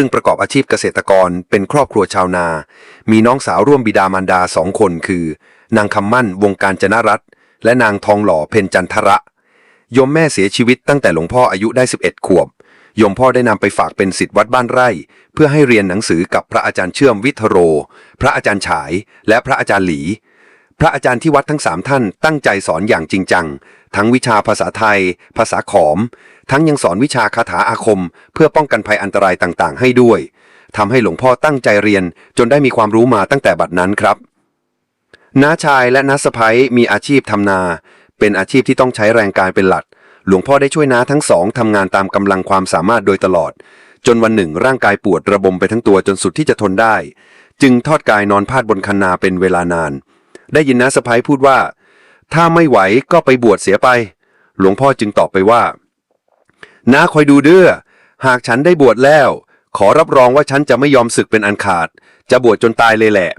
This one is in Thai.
ซึ่งประกอบอาชีพเกษตรกรเป็นครอบครัวชาวนา มีน้องสาวร่วมบิดามารดาสองคนคือ นางคำมั่นวงการจนรัตน์และนางทองหล่อเพนจันทระยมแม่เสียชีวิตตั้งแต่หลวงพ่ออายุได้ 11 ขวบยมพ่อได้นำไปฝากเป็นศิษย์วัดบ้านไร่ เพื่อให้เรียนหนังสือกับพระอาจารย์เชื่อมวิทโร พระอาจารย์ฉาย และพระอาจารย์หลี พระอาจารย์ที่วัดทั้งสามท่านตั้งใจสอนอย่างจริงจัง ทั้งวิชาภาษาไทย ภาษาขอม ทั้งยังสอนวิชาคาถาอาคม เพื่อป้องกันภัยอันตรายต่างๆ ให้ด้วยทำให้หลวงพ่อตั้งใจเรียน จนได้มีความรู้มาตั้งแต่บัดนั้นครับน้าชายและน้าสะพ้ยมีอาชีพทำนา เป็นอาชีพที่ต้องใช้แรงกายเป็นหลัก หลวงพ่อได้ช่วยน้าทั้งสองทำงานตามกำลังความสามารถโดยตลอด จนวันหนึ่งร่างกายปวดระบมไปทั้งตัวจนสุดที่จะทนได้ จึงทอดกายนอนพาดบนคันนาเป็นเวลานาน ได้ยินน้าสะพ้ยพูดว่า ถ้าไม่ไหวก็ไปบวชเสียไป หลวงพ่อจึงตอบไปว่าน้าคอยดูเด้อ หากฉันได้บวชแล้ว ขอรับรองว่าฉันจะไม่ยอมศึกเป็นอันขาด จะบวชจนตายเลยแหละ